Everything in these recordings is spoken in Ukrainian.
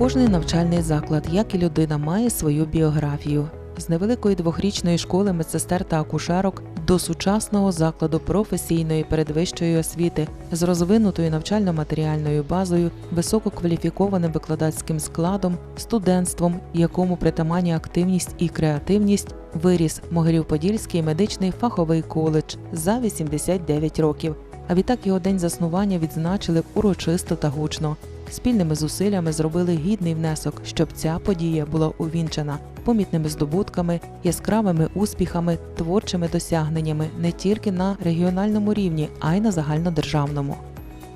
Кожний навчальний заклад, як і людина, має свою біографію. З невеликої двохрічної школи медсестер та акушерок до сучасного закладу професійної передвищої освіти з розвинутою навчально-матеріальною базою, висококваліфікованим викладацьким складом, студентством, якому притаманні активність і креативність, виріс Могилів-Подільський медичний фаховий коледж за 89 років. А відтак його день заснування відзначили урочисто та гучно. Спільними зусиллями зробили гідний внесок, щоб ця подія була увінчана помітними здобутками, яскравими успіхами, творчими досягненнями не тільки на регіональному рівні, а й на загальнодержавному.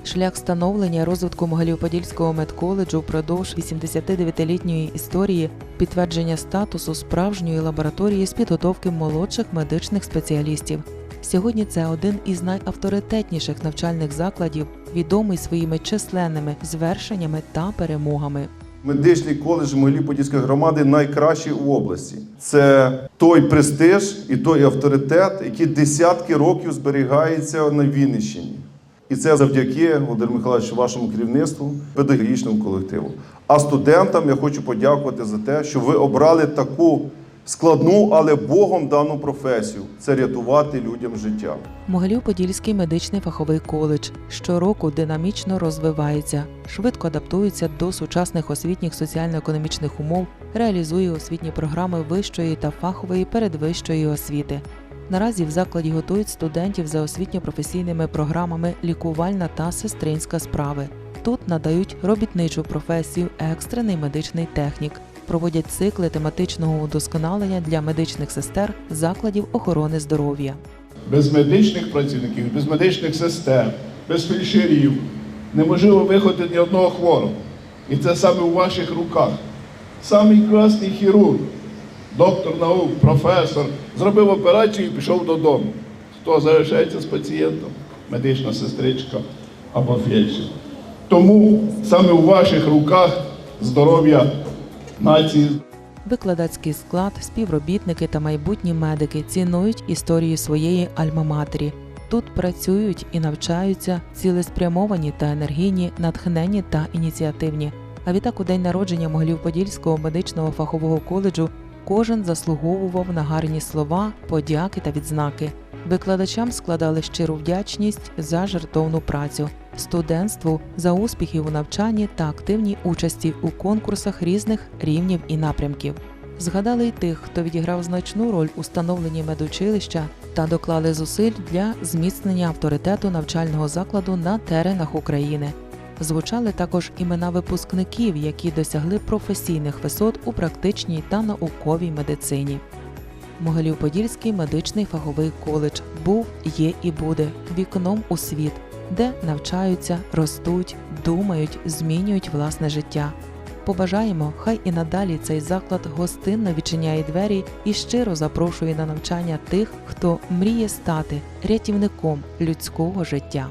Шлях становлення розвитку Могилів-Подільського медколеджу впродовж 89-літньої історії підтвердження статусу справжньої лабораторії з підготовки молодших медичних спеціалістів. Сьогодні це один із найавторитетніших навчальних закладів, відомий своїми численними звершеннями та перемогами. Медичний коледж Могилів-Подільської громади найкращий у області. Це той престиж і той авторитет, який десятки років зберігається на Вінниччині. І це завдяки Володимир Михайлович, вашому керівництву, педагогічному колективу. А студентам я хочу подякувати за те, що ви обрали таку складну, але Богом дану професію це рятувати людям життя. Могилів-Подільський медичний фаховий коледж щороку динамічно розвивається, швидко адаптується до сучасних освітніх соціально-економічних умов, реалізує освітні програми вищої та фахової передвищої освіти. Наразі в закладі готують студентів за освітньо-професійними програмами лікувальна та сестринська справи. Тут надають робітничу професію екстрений медичний технік, проводять цикли тематичного удосконалення для медичних сестер закладів охорони здоров'я. без медичних працівників, без медичних сестер, без фельдшерів неможливо виходити ні одного хворого. І це саме у ваших руках. Самий красний хірург, доктор наук, професор, зробив операцію і пішов додому. Хто залишається з пацієнтом? Медична сестричка або фельдшер. Тому саме у ваших руках здоров'я нації. Викладацький склад, співробітники та майбутні медики цінують історію своєї альма-матері. Тут працюють і навчаються цілеспрямовані та енергійні, натхненні та ініціативні. А відтак у день народження Могилів-Подільського медичного фахового коледжу кожен заслуговував на гарні слова, подяки та відзнаки. Викладачам складали щиру вдячність за жертовну працю, студентству за успіхи у навчанні та активній участі у конкурсах різних рівнів і напрямків. Згадали й тих, хто відіграв значну роль у становленні медучилища та доклали зусиль для зміцнення авторитету навчального закладу на теренах України. Звучали також імена випускників, які досягли професійних висот у практичній та науковій медицині. Могилів-Подільський медичний фаховий коледж був, є і буде вікном у світ, де навчаються, ростуть, думають, змінюють власне життя. Побажаємо, хай і надалі цей заклад гостинно відчиняє двері і щиро запрошує на навчання тих, хто мріє стати рятівником людського життя.